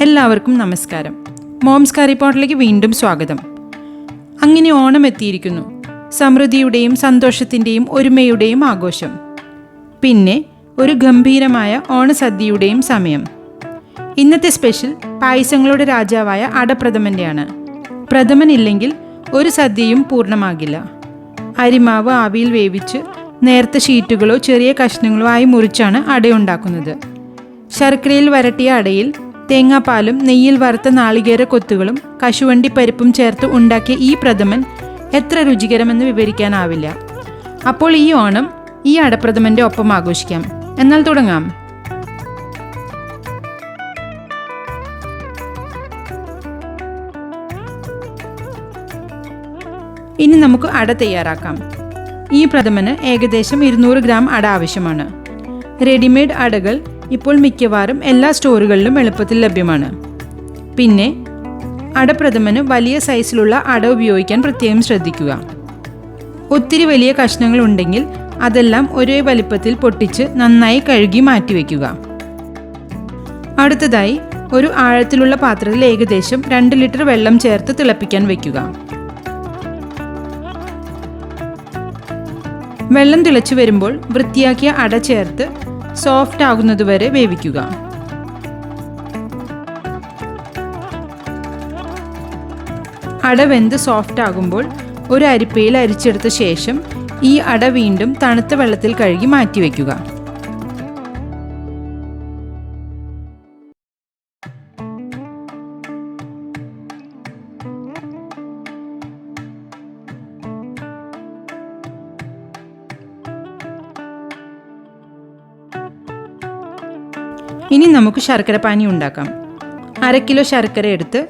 എല്ലാവർക്കും നമസ്കാരം. മോംസ് കറി പോട്ടിലേക്ക് വീണ്ടും സ്വാഗതം. അങ്ങനെ ഓണം എത്തിയിരിക്കുന്നു. സമൃദ്ധിയുടെയും സന്തോഷത്തിന്റെയും ഒരുമയുടെയും ആഘോഷം. പിന്നെ ഒരു ഗംഭീരമായ ഓണസദ്യയുടെയും സമയം. ഇന്നത്തെ സ്പെഷ്യൽ പായസങ്ങളുടെ രാജാവായ അടപ്രഥമന്റെയാണ് പ്രഥമൻ ഇല്ലെങ്കിൽ ഒരു സദ്യയും പൂർണമാകില്ല. അരിമാവ് ആവിയിൽ വേവിച്ച് നേർത്ത ഷീറ്റുകളോ ചെറിയ കഷ്ണങ്ങളോ ആയി മുറിച്ചാണ് അടയുണ്ടാക്കുന്നത്. ശർക്കരയിൽ വരട്ടിയ അടയിൽ തേങ്ങാപ്പാലും നെയ്യിൽ വറുത്ത നാളികേര കൊത്തുകളും കശുവണ്ടി പരിപ്പും ചേർത്ത് ഉണ്ടാക്കിയ ഈ പ്രഥമൻ എത്ര രുചികരമെന്ന് വിവരിക്കാനാവില്ല. അപ്പോൾ ഈ ഓണം ഈ അടപ്രഥമന്റെ ഒപ്പം ആഘോഷിക്കാം. എന്നാൽ തുടങ്ങാം. ഇനി നമുക്ക് അട തയ്യാറാക്കാം. ഈ പ്രഥമന് ഏകദേശം ഇരുന്നൂറ് ഗ്രാം അട ആവശ്യമാണ്. റെഡിമെയ്ഡ് അടകൾ ഇപ്പോൾ മിക്കവാറും എല്ലാ സ്റ്റോറുകളിലും എളുപ്പത്തിൽ ലഭ്യമാണ്. പിന്നെ അടപ്രഥമന് വലിയ സൈസിലുള്ള അട ഉപയോഗിക്കാൻ പ്രത്യേകം ശ്രദ്ധിക്കുക. ഒത്തിരി വലിയ കഷ്ണങ്ങൾ ഉണ്ടെങ്കിൽ അതെല്ലാം ഒരേ വലിപ്പത്തിൽ പൊട്ടിച്ച് നന്നായി കഴുകി മാറ്റിവെക്കുക. അടുത്തതായി ഒരു ആഴത്തിലുള്ള പാത്രത്തിൽ ഏകദേശം രണ്ട് ലിറ്റർ വെള്ളം ചേർത്ത് തിളപ്പിക്കാൻ വയ്ക്കുക വെള്ളം തിളച്ചു വരുമ്പോൾ വൃത്തിയാക്കിയ അട ചേർത്ത് സോഫ്റ്റ് ആകുന്നതുവരെ വേവിക്കുക. അട വെന്ത് സോഫ്റ്റ് ആകുമ്പോൾ ഒരു അരിപ്പയിൽ അരിച്ചെടുത്ത ശേഷം ഈ അട വീണ്ടും തണുത്ത വെള്ളത്തിൽ കഴുകി മാറ്റിവെക്കുക. ഇനി നമുക്ക് ശർക്കര പാനി ഉണ്ടാക്കാം. അര കിലോ ശർക്കര എടുത്ത്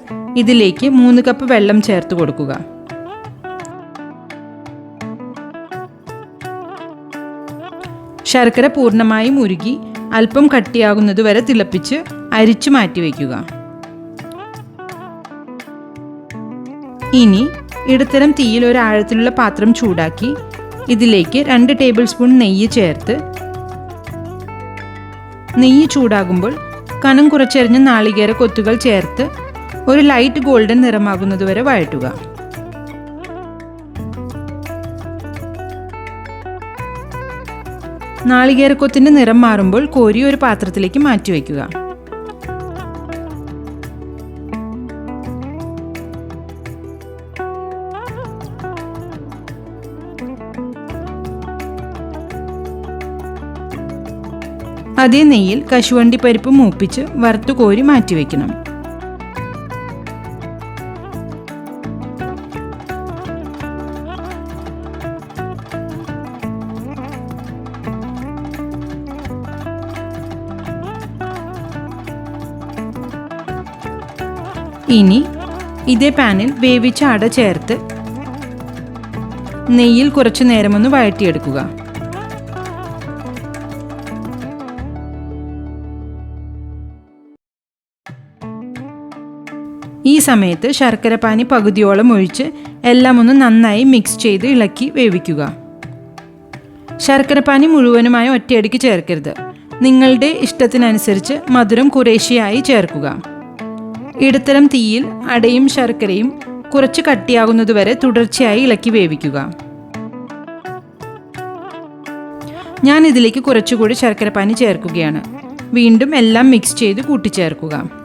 ഇതിലേക്ക് മൂന്ന് കപ്പ് വെള്ളം ചേർത്ത് കൊടുക്കുക. ശർക്കര പൂർണമായും ഉരുകി അല്പം കട്ടിയാകുന്നതുവരെ തിളപ്പിച്ച് അരിച്ചു മാറ്റിവെക്കുക ഇനി ഇടത്തരം തീയിൽ ഒരു ആഴത്തിലുള്ള പാത്രം ചൂടാക്കി ഇതിലേക്ക് രണ്ട് ടേബിൾ സ്പൂൺ നെയ്യ് ചേർത്ത് നെയ്യ് ചൂടാകുമ്പോൾ കനം കുറച്ചെറിഞ്ഞ നാളികേര കൊത്തുകൾ ചേർത്ത് ഒരു ലൈറ്റ് ഗോൾഡൻ നിറമാകുന്നതുവരെ വഴറ്റുക. നാളികേരക്കൊത്തിന്റെ നിറം മാറുമ്പോൾ കോരി ഒരു പാത്രത്തിലേക്ക് മാറ്റിവെക്കുക അതേ നെയ്യിൽ കശുവണ്ടി പരിപ്പ് മൂപ്പിച്ച് വറുത്തു കോരി മാറ്റിവെക്കണം ഇനി ഇതേ പാനിൽ വേവിച്ച അട ചേർത്ത് നെയ്യിൽ കുറച്ചു നേരമൊന്ന് വഴറ്റിയെടുക്കുക. സമയത്ത് ശർക്കരപ്പാനി പകുതിയോളം ഒഴിച്ച് എല്ലാം ഒന്ന് നന്നായി മിക്സ് ചെയ്ത് ഇളക്കി വേവിക്കുക. ശർക്കരപ്പാനി മുഴുവനുമായി ഒറ്റയടിക്ക് ചേർക്കരുത്. നിങ്ങളുടെ ഇഷ്ടത്തിനനുസരിച്ച് മധുരം കുറേശ്ശെയായി ചേർക്കുക. ഇടത്തരം തീയിൽ അടയും ശർക്കരയും കുറച്ച് കട്ടിയാകുന്നതുവരെ തുടർച്ചയായി ഇളക്കി വേവിക്കുക. ഞാൻ ഇതിലേക്ക് കുറച്ചുകൂടി ശർക്കരപ്പാനി ചേർക്കുകയാണ്. വീണ്ടും എല്ലാം മിക്സ് ചെയ്ത് കൂട്ടിച്ചേർക്കുക.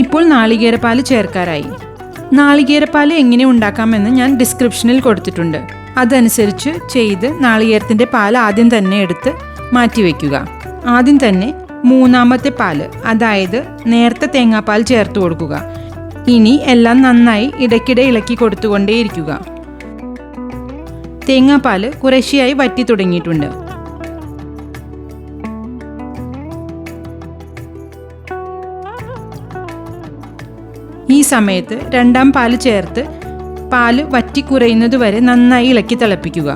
ഇപ്പോൾ നാളികേരപ്പാൽ ചേർക്കാറായി. നാളികേരപ്പാൽ എങ്ങനെ ഉണ്ടാക്കാമെന്ന് ഞാൻ ഡിസ്ക്രിപ്ഷനിൽ കൊടുത്തിട്ടുണ്ട്. അതനുസരിച്ച് ചെയ്ത് നാളികേരത്തിന്റെ പാൽ ആദ്യം തന്നെ എടുത്ത് മാറ്റിവെക്കുക. ആദ്യം തന്നെ മൂന്നാമത്തെ പാൽ അതായത് നേർത്ത തേങ്ങാപ്പാൽ ചേർത്ത് കൊടുക്കുക. ഇനി എല്ലാം നന്നായി ഇടയ്ക്കിടെ ഇളക്കി കൊടുത്തുകൊണ്ടേയിരിക്കുക. തേങ്ങാപ്പാൽ കുറേശ്ശെയായി വറ്റി തുടങ്ങിയിട്ടുണ്ട്. ഈ സമയത്ത് രണ്ടാം പാൽ ചേർത്ത് പാൽ വറ്റി കുറയുന്നതുവരെ നന്നായി ഇളക്കി തിളപ്പിക്കുക.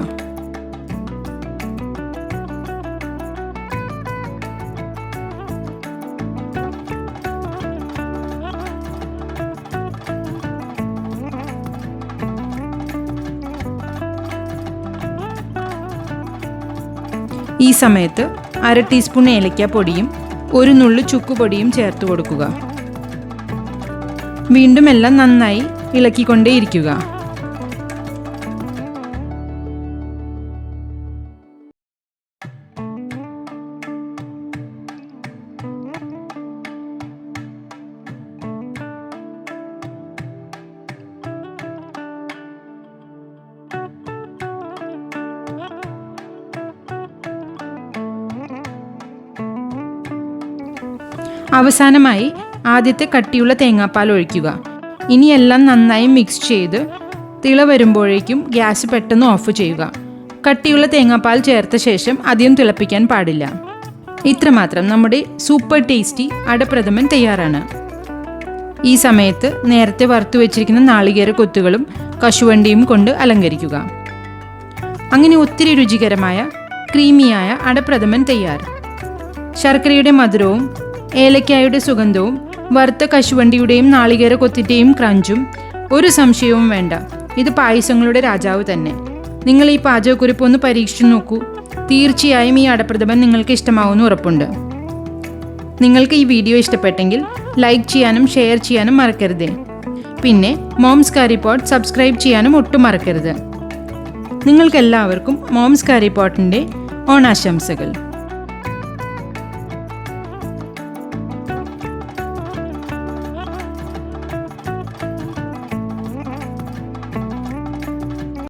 ഈ സമയത്ത് അര ടീസ്പൂൺ ഏലക്ക പൊടിയും ഒരു നുള്ളു ചുക്കുപൊടിയും ചേർത്ത് കൊടുക്കുക. വീണ്ടും എല്ലാം നന്നായി ഇളക്കിക്കൊണ്ടേയിരിക്കുക. അവസാനമായി ആദ്യത്തെ കട്ടിയുള്ള തേങ്ങാപ്പാൽ ഒഴിക്കുക. ഇനി എല്ലാം നന്നായി മിക്സ് ചെയ്ത് തിള വരുമ്പോഴേക്കും ഗ്യാസ് പെട്ടെന്ന് ഓഫ് ചെയ്യുക. കട്ടിയുള്ള തേങ്ങാപ്പാൽ ചേർത്ത ശേഷം അധികം തിളപ്പിക്കാൻ പാടില്ല. ഇത്രമാത്രം നമ്മുടെ സൂപ്പർ ടേസ്റ്റി അടപ്രഥമൻ തയ്യാറാണ്. ഈ സമയത്ത് നേരത്തെ വറുത്തു വെച്ചിരിക്കുന്ന നാളികേര കൊത്തുകളും കശുവണ്ടിയും കൊണ്ട് അലങ്കരിക്കുക. അങ്ങനെ ഒത്തിരി രുചികരമായ ക്രീമിയായ അടപ്രഥമൻ തയ്യാർ. ശർക്കരയുടെ മധുരവും ഏലക്കായുടെ സുഗന്ധവും വറുത്ത കശുവണ്ടിയുടെയും നാളികേര കൊത്തിന്റെയും ക്രഞ്ചും ഒരു സംശയവും വേണ്ട. ഇത് പായസങ്ങളുടെ രാജാവ് തന്നെ. നിങ്ങൾ ഈ പാചകക്കുറിപ്പ് ഒന്ന് പരീക്ഷിച്ചു നോക്കൂ. തീർച്ചയായും ഈ അടപ്രഥമൻ നിങ്ങൾക്ക് ഇഷ്ടമാവുമെന്ന് ഉറപ്പുണ്ട്. നിങ്ങൾക്ക് ഈ വീഡിയോ ഇഷ്ടപ്പെട്ടെങ്കിൽ ലൈക്ക് ചെയ്യാനും ഷെയർ ചെയ്യാനും മറക്കരുതേ. പിന്നെ മോംസ് കാരി പോട്ട് സബ്സ്ക്രൈബ് ചെയ്യാനും ഒട്ടും മറക്കരുത്. നിങ്ങൾക്കെല്ലാവർക്കും മോംസ് കാരി പോട്ടിന്റെ ഓണാശംസകൾ.